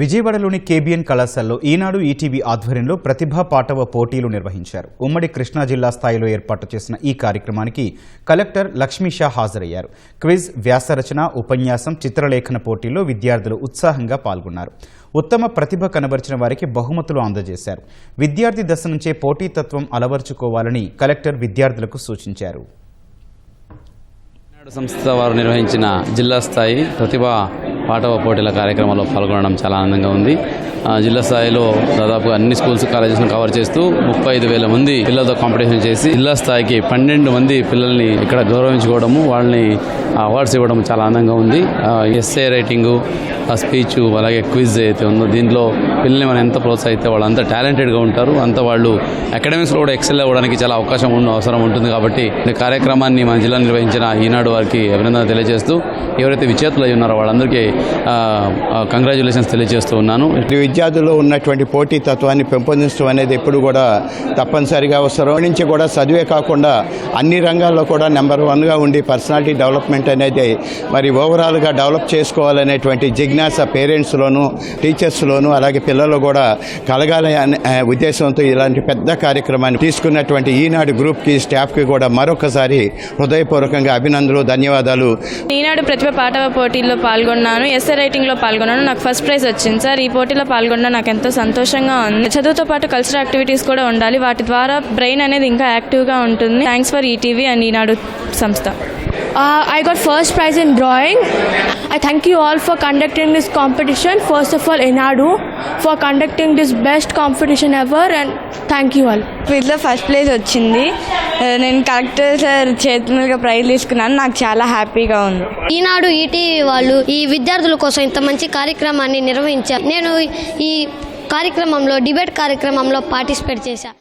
విజయవాడలోని కేబిఎన్ కళాశాలలో ఈనాడు ఈటీవీ ఆధ్వర్యంలో ప్రతిభా పాటవ పోటీలు నిర్వహించారు. ఉమ్మడి కృష్ణా జిల్లా స్థాయిలో ఏర్పాటు చేసిన ఈ కార్యక్రమానికి కలెక్టర్ లక్ష్మీ షా హాజరయ్యారు. క్విజ్ వ్యాసరచన ఉపన్యాసం చిత్రలేఖన పోటీల్లో విద్యార్థులు ఉత్సాహంగా పాల్గొన్నారు. ఉత్తమ ప్రతిభ కనబరిచిన వారికి బహుమతులు అందజేశారు. విద్యార్థి దశ నుంచే పోటీతత్వం అలవర్చుకోవాలని కలెక్టర్ విద్యార్థులకు సూచించారు. సంస్థ వారు నిర్వహించిన జిల్లా స్థాయి ప్రతిభా పాటవ పోటీల కార్యక్రమంలో పాల్గొనడం చాలా ఆనందంగా ఉంది. ఆ, జిల్లా స్థాయిలో దాదాపు అన్ని స్కూల్స్ కాలేజెస్ను కవర్ చేస్తూ ముప్పై ఐదు వేల మంది పిల్లలతో కాంపిటీషన్ చేసి జిల్లా స్థాయికి పన్నెండు మంది పిల్లల్ని ఇక్కడ గౌరవించుకోవడము వాళ్ళని అవార్డ్స్ ఇవ్వడం చాలా ఆనందంగా ఉంది. ఎస్ఏ రైటింగు ఆ స్పీచ్ అలాగే క్విజ్ అయితే ఉందో దీంట్లో పిల్లల్ని మనం ఎంత ప్రోత్సహిస్తే వాళ్ళు అంత టాలెంటెడ్గా ఉంటారు. అంత వాళ్ళు అకాడమిక్స్లో కూడా ఎక్సెల్ అవ్వడానికి చాలా అవకాశం ఉన్న అవసరం ఉంటుంది కాబట్టి ఈ కార్యక్రమాన్ని మన జిల్లా నిర్వహించిన ఈనాడు వారికి అభినందన తెలియజేస్తూ ఎవరైతే విచేతలు అయి ఉన్నారో వాళ్ళందరికీ కంగ్రాచులేషన్స్ తెలియజేస్తూ ఉన్నాను. ఈ విద్యార్థుల్లో ఉన్నటువంటి పోటీ తత్వాన్ని పెంపొందించడం అనేది ఎప్పుడు కూడా తప్పనిసరిగా అవసరం. నుంచి కూడా చదివే కాకుండా అన్ని రంగాల్లో కూడా నెంబర్ వన్గా ఉండి పర్సనాలిటీ డెవలప్మెంట్ అనేది మరి ఓవరాల్గా డెవలప్ చేసుకోవాలనేటువంటి జిజ్ఞాస పేరెంట్స్లోను టీచర్స్లోను అలాగే పిల్లలు కూడా కలగాలి అనే ఉద్దేశంతో ఇలాంటి పెద్ద కార్యక్రమాన్ని తీసుకున్నటువంటి ఈనాడు గ్రూప్కి స్టాఫ్కి కూడా మరొకసారి హృదయపూర్వకంగా అభినందనలు ధన్యవాదాలు. ఈనాడు ప్రతిభ పాటవ పోటీల్లో పాల్గొన్నాను. ఎస్ఏ రైటింగ్లో పాల్గొన్నాను. నాకు ఫస్ట్ ప్రైజ్ వచ్చింది సార్. ఈ పోటీలో పాల్గొన్న నాకు ఎంతో సంతోషంగా ఉంది. చదువుతో పాటు కల్చరల్ యాక్టివిటీస్ కూడా ఉండాలి. వాటి ద్వారా బ్రెయిన్ అనేది ఇంకా యాక్టివ్గా ఉంటుంది. Thanks for ETV and Eenadu సంస్థ. I got first prize in drawing. I thank you all for conducting this competition. First of all, Enadu for conducting this best competition ever, and thank you all. క్విజ్లో first place వచ్చింది. నేను collector sir చేతులుగా prize తీసుకున్నాను. నాకు చాలా హ్యాపీగా ఉంది. ఈనాడు ETV వాళ్ళు ఈ విద్యార్థుల కోసం ఇంత మంచి కార్యక్రమాన్ని నిర్వహించారు. నేను ఈ కార్యక్రమంలో డిబేట్ కార్యక్రమంలో పార్టిసిపేట్ చేశాను